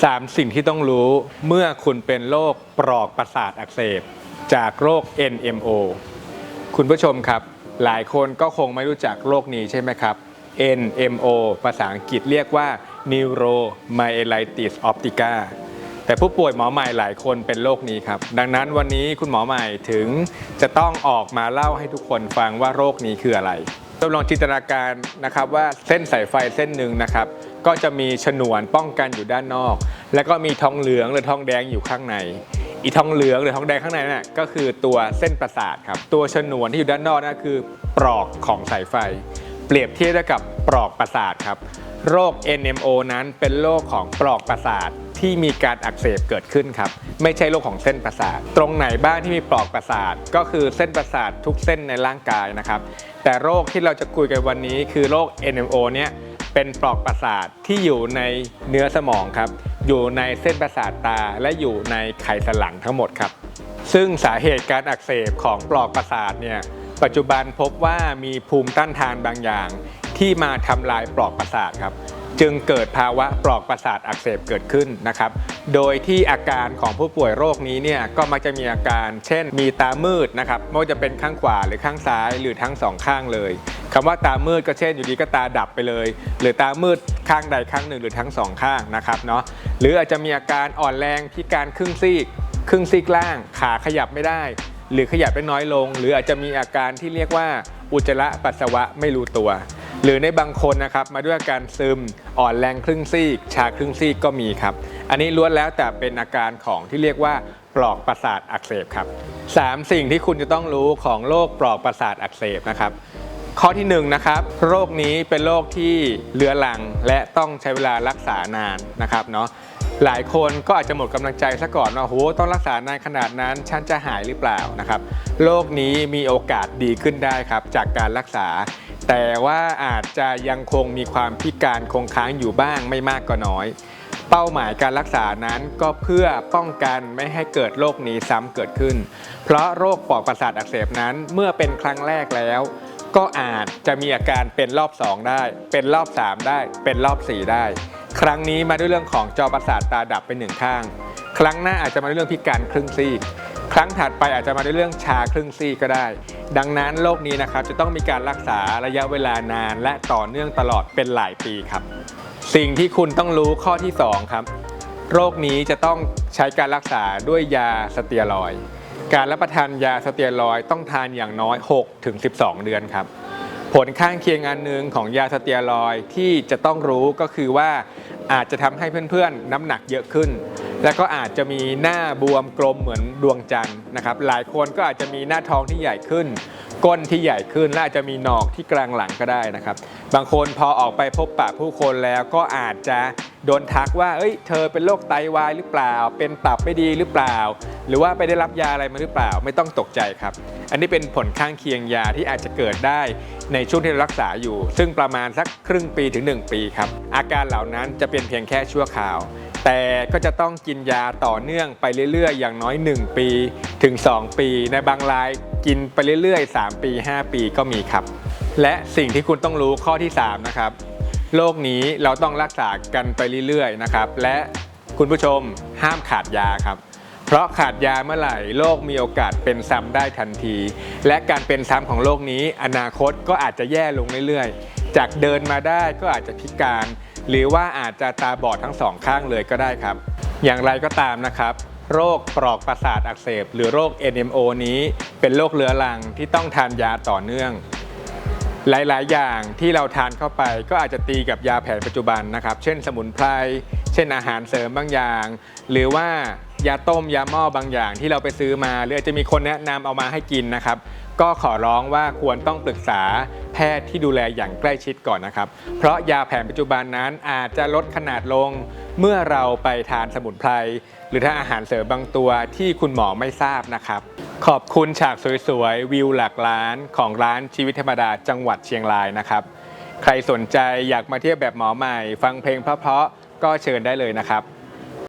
3 สิ่งที่ต้องรู้เมื่อคุณเป็นโรคปลอกประสาทอักเสบ จากโรค NMO คุณผู้ชมครับ หลายคนก็คงไม่รู้จักโรคนี้ใช่ไหมครับ NMO ภาษาอังกฤษเรียกว่า Neuromyelitis Optica แต่ผู้ป่วยหมอใหม่หลายคนเป็นโรคนี้ครับ ดังนั้นวันนี้คุณหมอใหม่ถึงจะต้องออกมาเล่าให้ทุกคนฟังว่าโรคนี้คืออะไร จำลองจินตนาการนะครับว่าเส้นสายไฟเส้นหนึ่งนะครับ ก็จะมีฉนวนป้องกันอยู่ด้านนอก แล้วก็มีทองเหลืองหรือทองแดงอยู่ข้างในอีทองเหลืองหรือทองแดงข้างในนั่นนะก็คือตัวเส้นประสาทครับตัวฉนวนที่อยู่ด้านนอกนั่นคือปลอกของสายไฟ เปรียบเทียบกับ ปลอกประสาทครับ โรค NMO นั้นเป็นโรคของปลอกประสาทที่มีการอักเสบเกิดขึ้นครับ ไม่ใช่โรคของเส้นประสาท ตรงไหนบ้างที่มีปลอกประสาท ก็คือเส้นประสาททุกเส้นในร่างกายนะครับ แต่โรคที่เราจะคุยกันวันนี้คือโรค NMO เนี่ยเป็นปลอกประสาทที่อยู่ในเนื้อสมองครับ อยู่ในเส้นประสาทตาและอยู่ในไขสันหลังทั้งหมดครับ ซึ่งสาเหตุการอักเสบของปลอกประสาทเนี่ยปัจจุบันพบว่ามีภูมิต้านทานบางอย่าง ที่มาทำลายปลอกประสาทครับจึงเกิดภาวะปลอกประสาทอักเสบเกิดขึ้นนะครับ โดยที่อาการของผู้ป่วยโรคนี้เนี่ยก็มักจะมีอาการ เช่น มีตามืดนะครับไม่ว่าจะเป็นข้างขวาหรือข้างซ้ายหรือทั้งสองข้างเลยคำว่าตามืดก็เช่นอยู่ดีก็ตาดับไปเลย หรือตามืดข้างใดข้างหนึ่งหรือทั้งสองข้างนะครับเนาะ หรืออาจจะมีอาการอ่อนแรงพิการครึ่งซีก ครึ่งซีกล่างขาขยับไม่ได้ หรือขยับได้น้อยลง หรืออาจจะมีอาการที่เรียกว่าอุจจาระปัสสาวะไม่รู้ตัว หรือในบางคนนะครับมาด้วยอาการซึมอ่อนแรงครึ่งซีก ชาครึ่งซีกก็มีครับ อันนี้ล้วนแล้วแต่เป็นอาการของที่เรียกว่าปลอกประสาทอักเสบครับสามสิ่งที่คุณจะต้องรู้ของโรคปลอกประสาทอักเสบนะครับข้อที่1นงนะครับโรคนี้เป็นโรคที่เรื้อรังและต้องใช้เวลารักษานานนะครับเนาะหลายคนก็อาจจะหมดกำลังใจซะก่อนว่าโหต้องรักษานานขนาดนั้นฉันจะหายหรือเปล่านะครับโรคนี้มีโอกาสดีขึ้นได้ครับจากการรักษา แต่ว่าอาจจะยังคงมีความพิการคงค้างอยู่บ้างไม่มากก็น้อย เป้าหมายการรักษานั้นก็เพื่อป้องกันไม่ให้เกิดโรคนี้ซ้ำเกิดขึ้น เพราะโรคปอดประสาทอักเสบนั้นเมื่อเป็นครั้งแรกแล้ว ก็อาจจะมีอาการเป็นรอบ 2 ได้ เป็นรอบ 3 ได้ เป็นรอบ 4 ได้ ครั้งนี้มาด้วยเรื่องของจอประสาทตาดับไปหนึ่งข้าง ครั้งหน้าอาจจะมาด้วยเรื่องพิการครึ่งซีกครั้งถัดไปอาจจะมาด้วยเรื่องชาครึ่งซีกก็ได้ ดังนั้นโรคนี้นะครับจะต้องมีการรักษาระยะเวลานาน และต่อเนื่องตลอดเป็นหลายปีครับ สิ่งที่คุณต้องรู้ข้อที่ 2 ครับ โรคนี้จะต้องใช้การรักษาด้วยยาสเตียรอย การรับประทานยาสเตียรอยต้องทานอย่างน้อย6ถึง12 เดือนครับ ผลข้างเคียงอันหนึ่งของยาสเตียรอยที่จะต้องรู้ก็คือว่า อาจจะทำให้เพื่อนๆ น้ำหนักเยอะขึ้น แล้วก็อาจจะมีหน้าบวมกลมเหมือนดวงจันทร์นะครับ หลายคนก็อาจจะมีหน้าท้องที่ใหญ่ขึ้น ก้นที่ใหญ่ขึ้นและอาจจะมีหนอกที่กลางหลังก็ได้นะครับ บางคนพอออกไปพบปะผู้คนแล้วก็อาจจะโดนทักว่า เอ้ย เธอเป็นโรคไตวายหรือเปล่า เป็นตับไม่ดีหรือเปล่า หรือว่าไปได้รับยาอะไรมาหรือเปล่า ไม่ต้องตกใจครับ อันนี้เป็นผลข้างเคียงยาที่อาจจะเกิดได้ในช่วงที่เรารักษาอยู่ ซึ่งประมาณสักครึ่งปีถึง 1 ปีครับ อาการเหล่านั้นจะเป็นเพียงแค่ชั่วคราว แต่ก็จะต้องกินยาต่อเนื่องไปเรื่อยๆ อย่างน้อย 1 ปีถึง 2 ปี ในบางรายกินไปเรื่อยๆ 3 ปี 5 ปีก็มีครับ และสิ่งที่คุณต้องรู้ข้อที่ 3 นะครับโรคนี้เราต้องรักษากันไปเรื่อยๆนะครับ และคุณผู้ชมห้ามขาดยาครับ เพราะขาดยาเมื่อไหร่โรคมีโอกาสเป็นซ้ำได้ทันที และการเป็นซ้ำของโรคนี้ อนาคตก็อาจจะแย่ลงเรื่อยๆ จากเดินมาได้ก็อาจจะพิการ หรือว่าอาจจะตาบอดทั้งสองข้างเลยก็ได้ครับ อย่างไรก็ตามนะครับโรคปลอกประสาทอักเสบ หรือโรค NMO นี้ เป็นโรคเรื้อรังที่ต้องทานยาต่อเนื่อง หลายๆ อย่างที่เราทานเข้าไปก็อาจจะตีกับยาแผนปัจจุบันนะครับ เช่นสมุนไพร เช่นอาหารเสริมบางอย่าง หรือว่า ยาต้มยาหม้อบางอย่างที่เราไปซื้อมา หรืออาจจะมีคนแนะนำเอามาให้กินนะครับ ก็ขอร้องว่าควรต้องปรึกษาแพทย์ที่ดูแลอย่างใกล้ชิดก่อนนะครับ เพราะยาแผนปัจจุบันนั้นอาจจะลดขนาดลง เมื่อเราไปทานสมุนไพรหรือถ้าอาหารเสริมบางตัวที่คุณหมอไม่ทราบนะครับ ขอบคุณฉากสวยๆวิวหลักล้านของร้านชีวิตธรรมดาจังหวัดเชียงรายนะครับใครสนใจอยากมาเที่ยวแบบหมอใหม่ ฟังเพลงเพราะๆก็เชิญได้เลยนะครับ